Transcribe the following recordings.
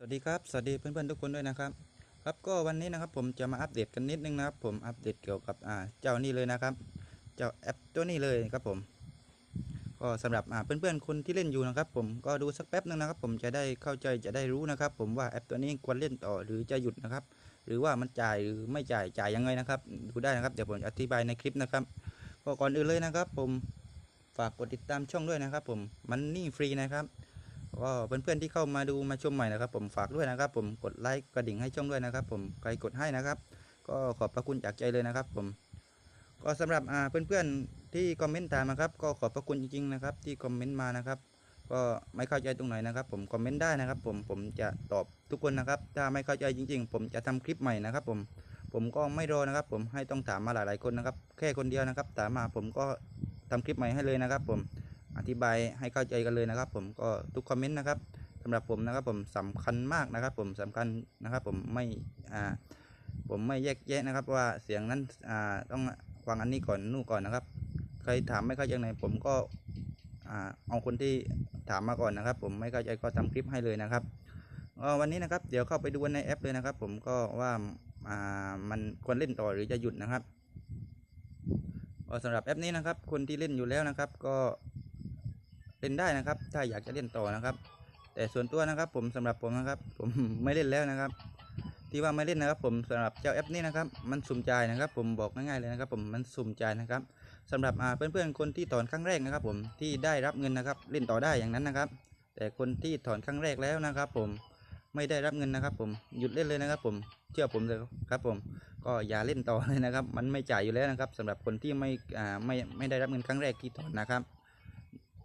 สวัสดีครับ สวัสดีเพื่อนๆทุกคนด้วยนะครับ ครับก็วันนี้นะครับผมจะมาอัปเดตกันนิดนึงนะครับ ผมอัปเดตเกี่ยวกับอ่าเจ้านี่เลยนะครับ เจ้าแอปตัวนี้เลยครับผม ก็สำหรับอ่าเพื่อนๆคนที่เล่นอยู่นะครับ ผมก็ดูสักแป๊บนึงนะครับ ผมจะได้เข้าใจจะได้รู้นะครับ ผมว่าแอปตัวนี้ควรเล่นต่อหรือจะหยุดนะครับ หรือว่ามันจ่ายหรือไม่จ่ายจ่ายยังไงนะครับดูได้นะครับเดี๋ยวผมอธิบายในคลิปนะครับ ก็ก่อนอื่นเลยนะครับ ผมฝากกดติดตามช่องด้วยนะครับ ผมมันนี่ฟรีนะครับ ก็เพื่อนๆที่เข้ามาดูมาชมใหม่นะครับ ผมฝากด้วยนะครับ ผมกดไลค์กระดิ่งให้ช่องด้วยนะครับ ผมใครกดให้นะครับ ก็ขอบพระคุณจากใจเลยนะครับ ผม ก็สำหรับอ่าเพื่อนๆที่คอมเมนต์ตามนะครับ ก็ขอบพระคุณจริงๆนะครับ ที่คอมเมนต์มานะครับก็ไม่เข้าใจตรงไหนนะครับ ผมคอมเมนต์ได้นะครับ ผมผมจะตอบทุกคนนะครับ ถ้าไม่เข้าใจจริง ๆ ผมจะทำคลิปใหม่นะครับ ผมผมก็ไม่รอนะครับ ผมให้ต้องถามมาหลายๆคนนะครับ แค่คนเดียวนะครับถามมาผมก็ทำคลิปใหม่ให้เลยนะครับ ผม อธิบายให้เข้าใจกันเลยนะครับ ผมก็ทุกคอมเมนต์นะครับสำหรับผมนะครับผมสำคัญมากนะครับ ผมสำคัญนะครับ ผมไม่อ่าผมไม่แยกแยะนะครับ ว่าเสียงนั้นอ่าต้องฟังอันนี้ก่อนนู่นก่อนนะครับใครถามไม่เข้าใจไหนผมก็อ่าเอาคนที่ถามมาก่อนนะครับ ผมไม่เข้าใจก็ทำคลิปให้เลยนะครับวันนี้นะครับ เดี๋ยวเข้าไปดูในแอปเลยนะครับ ผมก็ว่าอ่ามันควรเล่นต่อหรือจะหยุดนะครับสำหรับแอปนี้นะครับ คนที่เล่นอยู่แล้วนะครับ ก็ เล่นได้นะครับ ถ้าอยากจะเล่นต่อนะครับ แต่ส่วนตัวนะครับผมสำหรับผมนะครับ ผมไม่เล่นแล้วนะครับ ที่ว่าไม่เล่นนะครับ ผมสำหรับเจ้าแอปนี้นะครับ มันสุ่มจ่ายนะครับ ผมบอกง่ายๆเลยนะครับ ผมมันสุ่มจ่ายนะครับสำหรับเพื่อนๆคนที่ถอนครั้งแรกนะครับ ผมที่ได้รับเงินนะครับ เล่นต่อได้อย่างนั้นนะครับ แต่คนที่ถอนครั้งแรกแล้วนะครับ ผมไม่ได้รับเงินนะครับ ผมหยุดเล่นเลยนะครับ ผมเชื่อผมเลยครับ ผมก็อย่าเล่นต่อเลยนะครับ มันไม่จ่ายอยู่แล้วนะครับสำหรับคนที่ไม่ไม่ไม่ได้รับเงินครั้งแรกที่ถอนนะครับ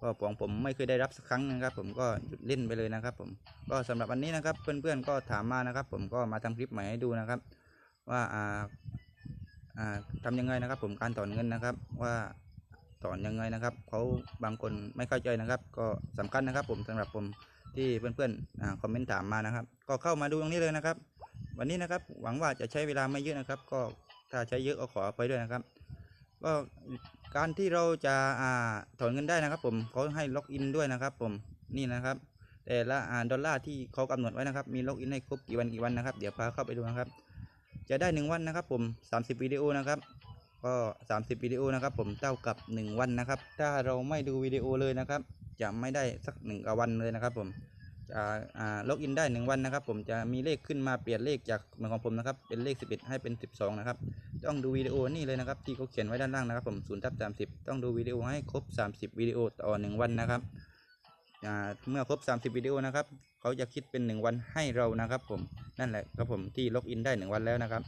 ก็ของผมไม่เคยได้รับสักครั้งนะครับ ผมก็หยุดเล่นไปเลยนะครับ ผมก็สำหรับวันนี้นะครับ เพื่อนๆก็ถามมานะครับ ผมก็มาทำคลิปใหม่ให้ดูนะครับ ว่าอ่าอ่าทำยังไงนะครับ ผมการถอนเงินนะครับ ว่าถอนยังไงนะครับเขาบางคนไม่เข้าใจนะครับ ก็สำคัญนะครับ ผมสำหรับผมที่เพื่อนๆอ่าคอมเมนต์ถามมานะครับ ก็เข้ามาดูตรงนี้เลยนะครับ วันนี้นะครับหวังว่าจะใช้เวลาไม่เยอะนะครับ ก็ถ้าใช้เยอะก็ขออภัยด้วยนะครับ ก็ การที่เราจะอ่าถอนเงินได้นะครับ ผมเขาให้ล็อกอินด้วยนะครับ ผมนี่นะครับ แต่ละอ่าดอลลาร์ที่เขากำหนดไว้นะครับ มีล็อกอินให้ครบกี่วันกี่วันนะครับ เดี๋ยวพาเข้าไปดูนะครับ จะได้หนึ่งวันนะครับ ผม 30วิดีโอนะครับก็30วิดีโอนะครับผมเท่ากับ 1 วันนะครับ ถ้าเราไม่ดูวิดีโอเลยนะครับ จะไม่ได้สักหนึ่งวันเลยนะครับผม ล็อกอินได้หนึ่งวันนะครับ ผมจะมีเลขขึ้นมาเปลี่ยนเลขจากมือของผมนะครับ เป็นเลข 11 ให้เป็น 12 นะครับ ต้องดูวิดีโอนี่เลยนะครับ ที่เขาเขียนไว้ด้านล่างนะครับ ผม0ทับ30 ต้องดูวิดีโอให้ครบ 30 วิดีโอต่อ 1 วันนะครับอ่าเมื่อครบ 30 วิดีโอนะครับ เขาจะคิดเป็น 1 วันให้เรานะครับ ผม นั่นแหละครับผมที่ล็อกอินได้ 1 วันแล้วนะครับ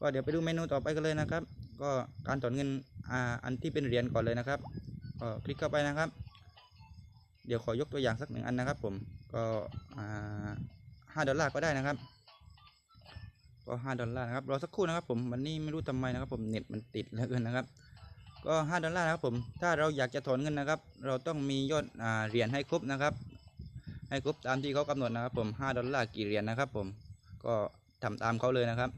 ก็เดี๋ยวไปดูเมนูต่อไปกันเลยนะครับ ก็การถอนเงินอ่าอันที่เป็นเหรียญก่อนเลยนะครับก็คลิกเข้าไปนะครับ ดี๋ยวขอยกตัวอย่างสักหนึ่งอันนะครับผมก็ห้าดอลลาร์ก็ได้นะครับก็ห้าดอลลาร์นะครับรอสักครู่นะครับผมวันนี้ไม่รู้ทำไมนะครับผมเน็ตมันติดเหลือเกินนะครับ ก็ห้าดอลลาร์นะครับผมถ้าเราอยากจะถอนเงินนะครับ เราต้องมียอดอเหรียญให้ครบนะครับ ให้ครบตามที่เขากำหนดนะครับผมห้าดอลลาร์กี่เหรียญนะครับผมก็ทำตามเขาเลยนะครับ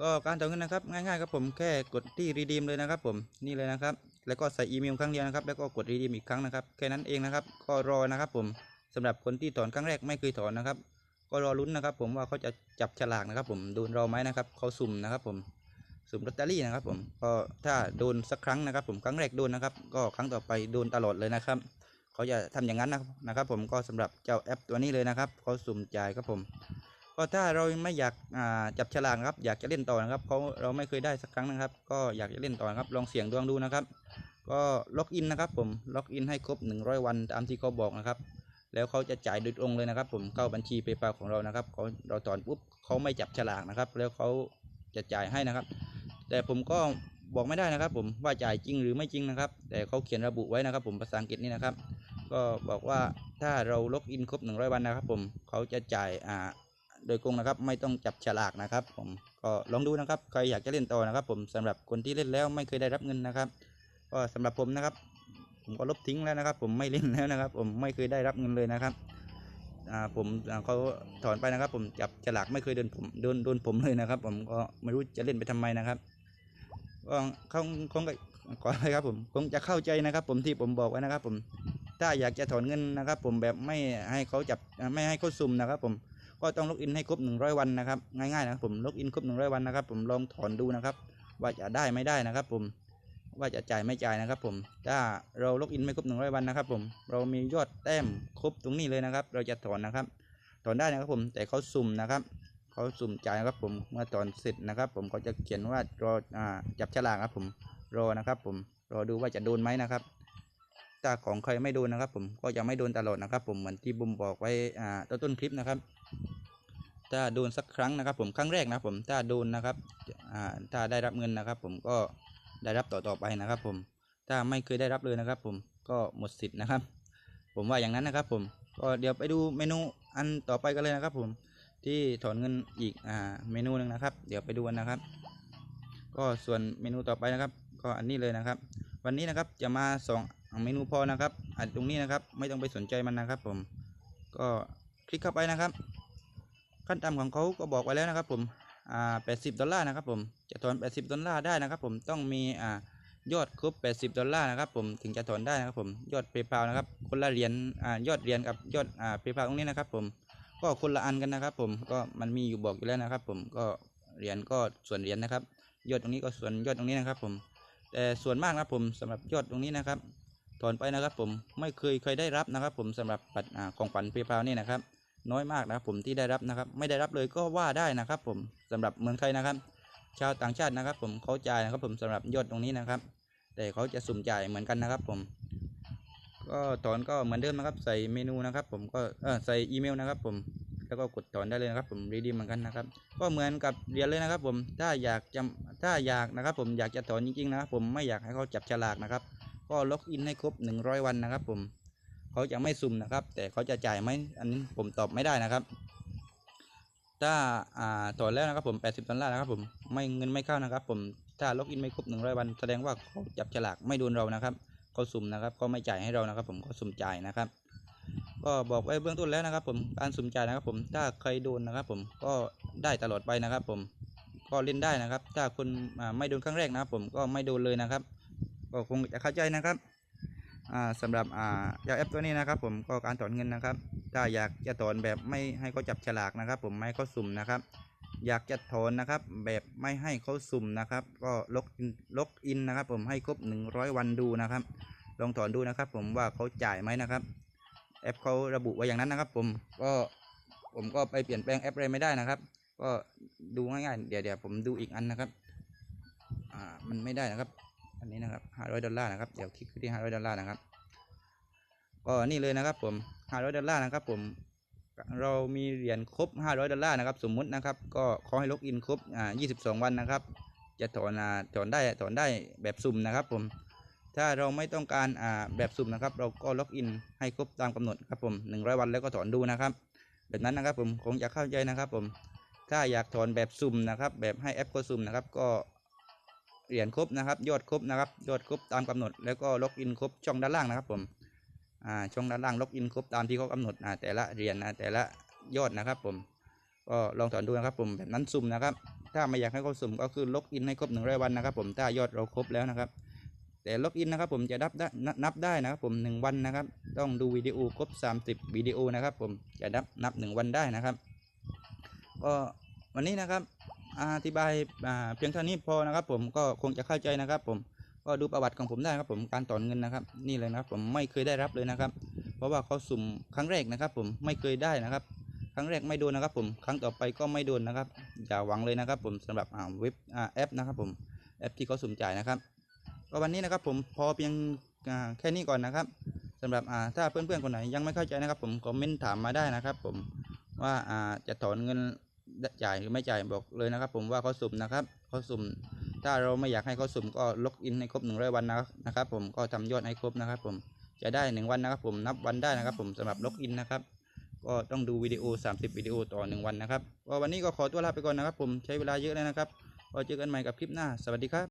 ก็การถอนเงินนะครับ ง่ายๆครับผมแค่กดที่รีดีมเลยนะครับผมนี่เลยนะครับ แล้วก็ใส่อีเมลครั้งเดียวนะครับ แล้วก็กดรีดีมอีกครั้งนะครับแค่นั้นเองนะครับ ก็รอนะครับผมสำหรับคนที่ถอนครั้งแรกไม่เคยถอนนะครับ ก็รอลุ้นนะครับ ผมว่าเขาจะจับฉลากนะครับ ผมโดนเราไหมนะครับเขาสุ่มนะครับ ผมสุ่มลอตเตอรี่นะครับ ผมก็ถ้าโดนสักครั้งนะครับ ผมครั้งแรกโดนนะครับ ก็ครั้งต่อไปโดนตลอดเลยนะครับเขาจะทำอย่างนั้นนะครับ ผมก็สำหรับเจ้าแอปตัวนี้เลยนะครับเขาสุ่มจ่ายครับผม ก็ถ้าเราไม่อยากจับฉลากครับ อยากจะเล่นต่อนะครับเขาเราไม่เคยได้สักครั้งนะครับ ก็อยากจะเล่นต่อนะครับ ลองเสี่ยงดวงดูนะครับ ก็ล็อกอินนะครับ ผมล็อกอินให้ครบ 100 วันตามที่เขาบอกนะครับ แล้วเขาจะจ่ายโดยตรงเลยนะครับ ผมเข้าบัญชีเปปาของเรานะครับเขาเราถอนปุ๊บเขาไม่จับฉลากนะครับ แล้วเขาจะจ่ายให้นะครับ แต่ผมก็บอกไม่ได้นะครับ ผมว่าจ่ายจริงหรือไม่จริงนะครับ แต่เขาเขียนระบุไว้นะครับ ผมภาษาอังกฤษนี่นะครับ ก็บอกว่าถ้าเราล็อกอินครบ 100 วันนะครับ ผมเขาจะจ่ายอ่า โดยกงนะครับ ไม่ต้องจับฉลากนะครับ ผมก็ลองดูนะครับใครอยากจะเล่นต่อนะครับ ผมสำหรับคนที่เล่นแล้วไม่เคยได้รับเงินนะครับก็สำหรับผมนะครับ ผมก็ลบทิ้งแล้วนะครับ ผมไม่เล่นแล้วนะครับ ผมไม่เคยได้รับเงินเลยนะครับอ่าผมเขาถอนไปนะครับ ผมจับฉลากไม่เคยโดนผมโดนโดนผมเลยนะครับ ผมก็ไม่รู้จะเล่นไปทำไมนะครับก็คงคงขออะไรครับ ผมคงจะเข้าใจนะครับ ผมที่ผมบอกไว้นะครับ ผมถ้าอยากจะถอนเงินนะครับ ผมแบบไม่ให้เขาจับไม่ให้เขาซุ่มนะครับ ผม ก็ต้องล็อกอินให้ครบ 100 วันนะครับง่ายๆนะครับผมล็อกอินครบ 100 วันนะครับ ผมลองถอนดูนะครับว่าจะได้ไม่ได้นะครับ ผมว่าจะจ่ายไม่จ่ายนะครับ ผมถ้าเราล็อกอินไม่ครบ 100 วันนะครับ ผมเรามียอดแต้มครบตรงนี้เลยนะครับ เราจะถอนนะครับถอนได้นะครับผมแต่เขาสุ่มนะครับเขาสุ่มจ่ายนะครับผมเมื่อถอนเสร็จนะครับ ผมเขาจะเขียนว่ารออ่าจับฉลากครับผมรอนะครับ ผมรอดูว่าจะโดนไหมนะครับ ถ้าของใครไม่โดนนะครับ ผมก็จะไม่โดนตลอดนะครับ ผมเหมือนที่บุมบอกไว้อ่าต้นต้นคลิปนะครับ ถ้าโดนสักครั้งนะครับ ผมครั้งแรกนะผมถ้าโดนนะครับอ่าถ้าได้รับเงินนะครับ ผมก็ได้รับต่อต่อไปนะครับ ผมถ้าไม่เคยได้รับเลยนะครับ ผมก็หมดสิทธิ์นะครับ ผมว่าอย่างนั้นนะครับ ผมก็เดี๋ยวไปดูเมนูอันต่อไปกันเลยนะครับ ผมที่ถอนเงินอีกอ่าเมนูหนึ่งนะครับ เดี๋ยวไปดูกันนะครับ ก็ส่วนเมนูต่อไปนะครับ ก็อันนี้เลยนะครับ วันนี้นะครับจะมาสอง เมนูพอนะครับอันตรงนี้นะครับ ไม่ต้องไปสนใจมันนะครับ ผม ก็คลิกเข้าไปนะครับ ขั้นต่ำของเขาก็บอกไว้แล้วนะครับ ผมอ่า80ดอลลาร์นะครับผมจะถอน80ดอลลาร์ได้นะครับ ผมต้องมีอ่ายอดครบ80ดอลลาร์นะครับ ผมถึงจะถอนได้นะครับ ผมยอดเพย์พานะครับ คนละเหรียญอ่ายอดเหรียญกับยอดอ่าเพย์พาตรงนี้นะครับ ผมก็คนละอันกันนะครับ ผมก็มันมีอยู่บอกอยู่แล้วนะครับ ผมก็เหรียญก็ส่วนเหรียญนะครับ ยอดตรงนี้ก็ส่วนยอดตรงนี้นะครับ ผมแต่ส่วนมากนะครับผมสำหรับยอดตรงนี้นะครับ ถอนไปนะครับผมไม่เคยเคยได้รับนะครับ ผมสำหรับบัตรอ่าของขวัญเพย์พานี่นะครับ น้อยมากนะครับผมที่ได้รับนะครับ ไม่ได้รับเลยก็ว่าได้นะครับ ผมสำหรับเมืองไทยนะครับ ชาวต่างชาตินะครับ ผมเขาจ่ายนะครับ ผมสำหรับยอดตรงนี้นะครับ แต่เขาจะสุ่มจ่ายเหมือนกันนะครับ ผม ก็ถอนก็เหมือนเดิมนะครับ ใส่เมนูนะครับ ผมก็เออใส่อีเมลนะครับ ผมแล้วก็กดถอนได้เลยนะครับ ผมรีดีเหมือนกันนะครับ ก็เหมือนกับเรียนเลยนะครับ ผมถ้าอยากจะถ้าอยากนะครับ ผมอยากจะถอนจริงๆนะครับ ผมไม่อยากให้เขาจับฉลากนะครับ ก็ล็อกอินให้ครบ 100 วันนะครับ ผมเขาจะไม่สุ่มนะครับ แต่เขาจะจ่ายไหมอันนี้ผมตอบไม่ได้นะครับ ถ้าอ่าถอนแล้วนะครับผม 80ดอลลาร์นะครับ ผมไม่เงินไม่เข้านะครับ ผมถ้าล็อกอินไม่ครบ 100 วัน แสดงว่าเขาจับฉลากไม่โดนเรานะครับเขาสุ่มนะครับเขาไม่จ่ายให้เรานะครับ ผมเขาสุ่มจ่ายนะครับ ก็บอกไว้เบื้องต้นแล้วนะครับ ผมการสุ่มจ่ายนะครับ ผมถ้าใครโดนนะครับ ผมก็ได้ตลอดไปนะครับ ผมก็เล่นได้นะครับ ถ้าคนไม่โดนครั้งแรกนะครับ ผมก็ไม่โดนเลยนะครับ ก็คงจะเข้าใจนะครับอ่าสำหรับอ่าแอปตัวนี้นะครับ ผมก็การถอนเงินนะครับ ถ้าอยากจะถอนแบบไม่ให้เขาจับฉลากนะครับ ผมไม่เขาสุ่มนะครับ อยากจะถอนนะครับ แบบไม่ให้เขาสุ่มนะครับ ก็ล็อกล็อกอินนะครับ ผมให้ครบ 100 วันดูนะครับ ลองถอนดูนะครับ ผมว่าเขาจ่ายไหมนะครับ แอปเขาระบุไว้อย่างนั้นนะครับ ผมก็ผมก็ไปเปลี่ยนแปลงแอปอะไรไม่ได้นะครับ ก็ดูง่ายๆเดี๋ยวเดี๋ยวผมดูอีกอันนะครับ อ่ามันไม่ได้นะครับ อันนี้นะครับ500ดอลลาร์นะครับเดี๋ยวคลิกที่500ดอลลาร์นะครับก็นี่เลยนะครับผม500ดอลลาร์นะครับผมเรามีเหรียญครบ500ดอลลาร์นะครับสมมุตินะครับก็ขอให้ล็อกอินครบอ่า22วันนะครับ จะถอนอ่าถอนได้ถอนได้แบบสุ่มนะครับผมถ้าเราไม่ต้องการอ่าแบบสุ่มนะครับ เราก็ล็อกอินให้ครบตามกำหนดครับผม100วันแล้วก็ถอนดูนะครับแบบนั้นนะครับผมคงจะเข้าใจนะครับผมถ้าอยากถอนแบบสุ่มนะครับ แบบให้แอปก็สุ่มนะครับ ก็ เหรียญครบนะครับ ยอดครบนะครับ ยอดครบตามกำหนด แล้วก็ล็อกอินครบช่องด้านล่างนะครับผมอ่าช่องด้านล่างล็อกอินครบตามที่เขากำหนดอ่าแต่ละเหรียญนะแต่ละยอดนะครับผมก็ลองถอนดูนะครับผมแบบนั้นสุ่มนะครับ ถ้าไม่อยากให้เขาสุ่มก็คือล็อกอินให้ครบหนึ่งร้อยวันนะครับ ผมถ้ายอดเราครบแล้วนะครับ แต่ล็อกอินนะครับผมจะนับได้นับได้นะครับผมหนึ่งวันนะครับ ต้องดูวิดีโอครบ30วิดีโอนะครับ ผมจะนับนับหนึ่งวันได้นะครับก็วันนี้นะครับ อธิบายเพียงเท่านี้พอนะครับผมก็คงจะเข้าใจนะครับผมก็ดูประวัติของผมได้ครับผมการถอนเงินนะครับ นี่เลยนะครับผมไม่เคยได้รับเลยนะครับ เพราะว่าเขาสุ่มครั้งแรกนะครับ ผมไม่เคยได้นะครับ ครั้งแรกไม่โดนนะครับ ผมครั้งต่อไปก็ไม่โดนนะครับอย่าหวังเลยนะครับ ผมสำหรับเว็บแอปนะครับ ผมแอปที่เขาสุ่มจ่ายนะครับก็วันนี้นะครับผมพอเพียงแค่นี้ก่อนนะครับสำหรับถ้าเพื่อนๆคนไหนยังไม่เข้าใจนะครับ ผมคอมเมนต์ถามมาได้นะครับ ผมว่าจะถอนเงิน จ่ายหรือไม่จ่ายบอกเลยนะครับ ผมว่าเขาสุ่มนะครับเขาสุ่ม ถ้าเราไม่อยากให้เขาสุ่มก็ล็อกอินให้ครบหนึ่งร้อยวันนะครับ ผมก็ทำยอดให้ครบนะครับ ผมจะได้หนึ่งวันนะครับ ผมนับวันได้นะครับ ผมสำหรับล็อกอินนะครับ ก็ต้องดูวิดีโอ 30 วิดีโอต่อหนึ่งวันนะครับวันนี้ก็ขอตัวลาไปก่อนนะครับ ผมใช้เวลาเยอะแล้วนะครับก็เจอกันใหม่กับคลิปหน้า สวัสดีครับ